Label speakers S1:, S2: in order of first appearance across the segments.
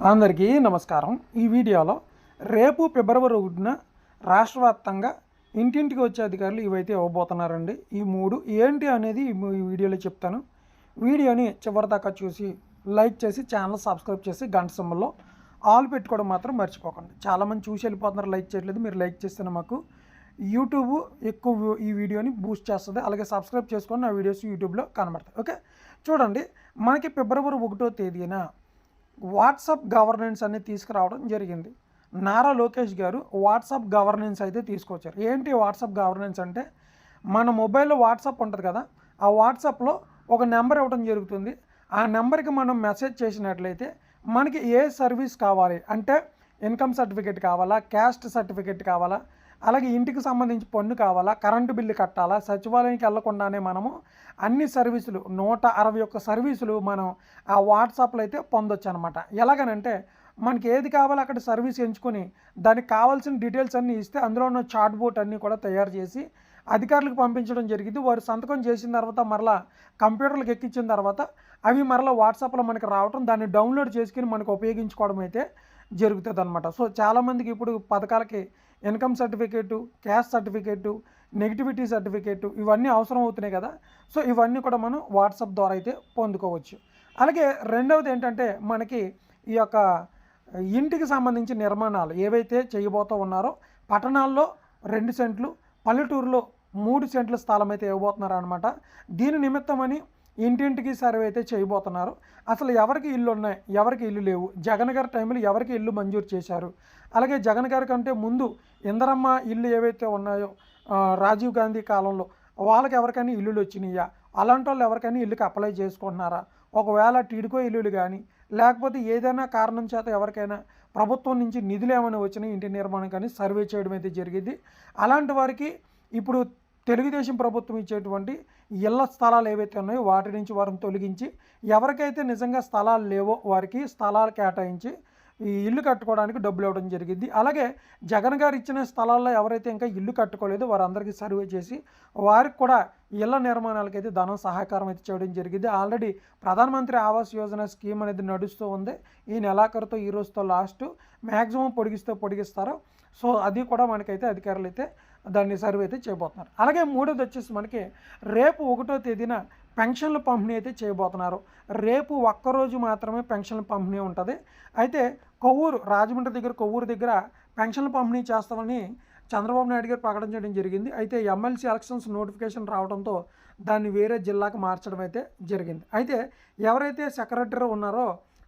S1: అందరికీ నమస్కారం. ఈ వీడియోలో రేపు ఫిబ్రవరి ఒకటిన రాష్ట్ర వ్యాప్తంగా ఇంటింటికి వచ్చే అధికారులు ఇవైతే ఇవ్వబోతున్నారండి. ఈ మూడు ఏంటి అనేది ఈ వీడియోలో చెప్తాను. వీడియోని చివరిదాకా చూసి లైక్ చేసి ఛానల్ సబ్స్క్రైబ్ చేసి గంట సింబల్లో ఆల్ పెట్టుకోవడం మాత్రం మర్చిపోకండి. చాలామంది చూసి వెళ్ళిపోతున్నారు లైక్ చేయట్లేదు మీరు లైక్ చేస్తే మాకు యూట్యూబ్ ఎక్కువ ఈ వీడియోని బూస్ట్ చేస్తుంది. అలాగే సబ్స్క్రైబ్ చేసుకొని నా వీడియోస్ యూట్యూబ్లో కనబడతాయి. ఓకే? చూడండి మనకి ఫిబ్రవరి ఒకటో తేదీన వాట్సాప్ గవర్నెన్స్ అనేది తీసుకురావడం జరిగింది. నారా లోకేష్ గారు వాట్సాప్ గవర్నెన్స్ అయితే తీసుకొచ్చారు. ఏంటి వాట్సాప్ గవర్నెన్స్ అంటే మన మొబైల్లో వాట్సాప్ ఉంటుంది కదా ఆ వాట్సాప్లో ఒక నెంబర్ ఇవ్వడం జరుగుతుంది. ఆ నెంబర్కి మనం మెసేజ్ చేసినట్లయితే మనకి ఏ సర్వీస్ కావాలి? అంటే ఇన్కమ్ సర్టిఫికేట్ కావాలా? క్యాస్ట్ సర్టిఫికేట్ కావాలా? అలాగే ఇంటికి సంబంధించి పన్ను కావాలా? కరెంటు బిల్లు కట్టాలా? సచివాలయానికి వెళ్ళకుండానే మనము అన్ని సర్వీసులు నూట అరవై ఒక్క సర్వీసులు మనం ఆ వాట్సాప్లో అయితే పొందొచ్చు అనమాట ఎలాగనంటే మనకి ఏది కావాలో అక్కడ సర్వీస్ ఎంచుకొని దానికి కావాల్సిన డీటెయిల్స్ అన్నీ ఇస్తే అందులో ఉన్న చాట్ బోట్ అన్నీ కూడా తయారు చేసి అధికారులకు పంపించడం జరిగింది. వారు సంతకం చేసిన తర్వాత మరలా కంప్యూటర్లకు ఎక్కించిన తర్వాత అవి మరలా వాట్సాప్లో మనకి రావటం దాన్ని డౌన్లోడ్ చేసుకుని మనకు ఉపయోగించుకోవడం అయితే జరుగుతుంది అనమాట సో చాలామందికి ఇప్పుడు పథకాలకి income certificate caste certificate negativity certificate ఇవన్నీ అవసరం అవుతున్నాయి కదా. సో ఇవన్నీ కూడా మనం వాట్సాప్ ద్వారా అయితే పొందుకోవచ్చు. అలాగే రెండవది ఏంటంటే మనకి ఈ యొక్క ఇంటికి సంబంధించిన నిర్మాణాలు ఏవైతే చేయబోతూ ఉన్నారో పట్టణాల్లో రెండు సెంట్లు పల్లెటూరులో మూడు సెంట్ల స్థలం అయితే ఇవ్వబోతున్నారు అనమాట దీని నిమిత్తమని ఇంటింటికి సర్వే అయితే చేయబోతున్నారు. అసలు ఎవరికి ఇల్లు ఉన్నాయి ఎవరికి ఇల్లు లేవు జగన్ గారి టైంలో ఎవరికి ఇల్లు మంజూరు చేశారు? అలాగే జగన్ గారి కంటే ముందు ఇందరమ్మ ఇల్లు ఏవైతే ఉన్నాయో రాజీవ్ గాంధీ కాలంలో వాళ్ళకి ఎవరికైనా ఇల్లులు వచ్చినాయా? అలాంటి వాళ్ళు ఎవరికైనా ఇల్లుకి అప్లై చేసుకుంటున్నారా? ఒకవేళ టీడుకో ఇల్లులు కానీ లేకపోతే ఏదైనా కారణం చేత ఎవరికైనా ప్రభుత్వం నుంచి నిధులు ఏమైనా వచ్చినా ఇంటి నిర్మాణం కానీ సర్వే చేయడం అయితే జరిగింది. అలాంటి వారికి ఇప్పుడు తెలుగుదేశం ప్రభుత్వం ఇచ్చేటువంటి ఇళ్ళ స్థలాలు ఏవైతే ఉన్నాయో వాటి నుంచి వారిని తొలగించి ఎవరికైతే నిజంగా స్థలాలు లేవో వారికి స్థలాలు కేటాయించి ఈ ఇల్లు కట్టుకోవడానికి డబ్బులు ఇవ్వడం జరిగింది. అలాగే జగన్ గారు ఇచ్చిన స్థలాల్లో ఎవరైతే ఇంకా ఇల్లు కట్టుకోలేదో వారందరికీ సర్వే చేసి వారికి కూడా ఇళ్ళ నిర్మాణాలకి అయితే ధనం సహకారం అయితే చేయడం జరిగింది. ఆల్రెడీ ప్రధానమంత్రి ఆవాస్ యోజన స్కీమ్ అనేది నడుస్తూ ఉంది. ఈ నెలాఖరుతో ఈ రోజుతో లాస్ట్. మ్యాక్సిమం పొడిగిస్తే పొడిగిస్తారు. సో అది కూడా మనకైతే అధికారులు అయితే దాన్ని సర్వే అయితే చేయబోతున్నారు. అలాగే మూడోది వచ్చేసి మనకి రేపు ఒకటో తేదీన పెన్షన్ల పంపిణీ అయితే చేయబోతున్నారు. రేపు ఒక్కరోజు మాత్రమే పెన్షన్ల పంపిణీ ఉంటుంది. అయితే కొవ్వూరు రాజమండ్రి దగ్గర కొవ్వూరు దగ్గర పెన్షన్ల పంపిణీ చేస్తామని చంద్రబాబు నాయుడు గారు ప్రకటించడం జరిగింది. అయితే ఎమ్మెల్సీ ఎలక్షన్స్ నోటిఫికేషన్ రావడంతో దాన్ని వేరే జిల్లాకు మార్చడం అయితే జరిగింది. అయితే ఎవరైతే సెక్రటరీ ఉన్నారో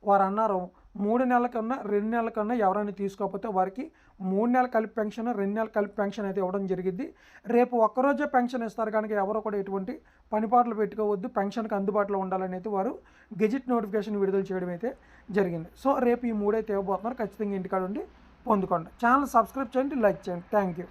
S1: వారు అన్నారు మూడు నెలల కన్నా రెండు నెలల కన్నా ఎవరైనా తీసుకోకపోతే వారికి మూడు నెలల కలిపి పెన్షన్ రెండు నెలల కలిపి పెన్షన్ అయితే ఇవ్వడం జరిగింది రేపు ఒక్కరోజే పెన్షన్ ఇస్తారు కనుక ఎవరో కూడా ఎటువంటి పనిపాట్లు పెట్టుకోవద్దు. పెన్షన్కి అందుబాటులో ఉండాలని అయితే వారు గెజిట్ నోటిఫికేషన్ విడుదల చేయడం అయితే జరిగింది. సో రేపు ఈ మూడైతే ఇవ్వబోతున్నారు. ఖచ్చితంగా ఇంటికాడ ఉండి పొందుకోండి. ఛానల్ సబ్స్క్రైబ్ చేయండి లైక్ చేయండి. Thank you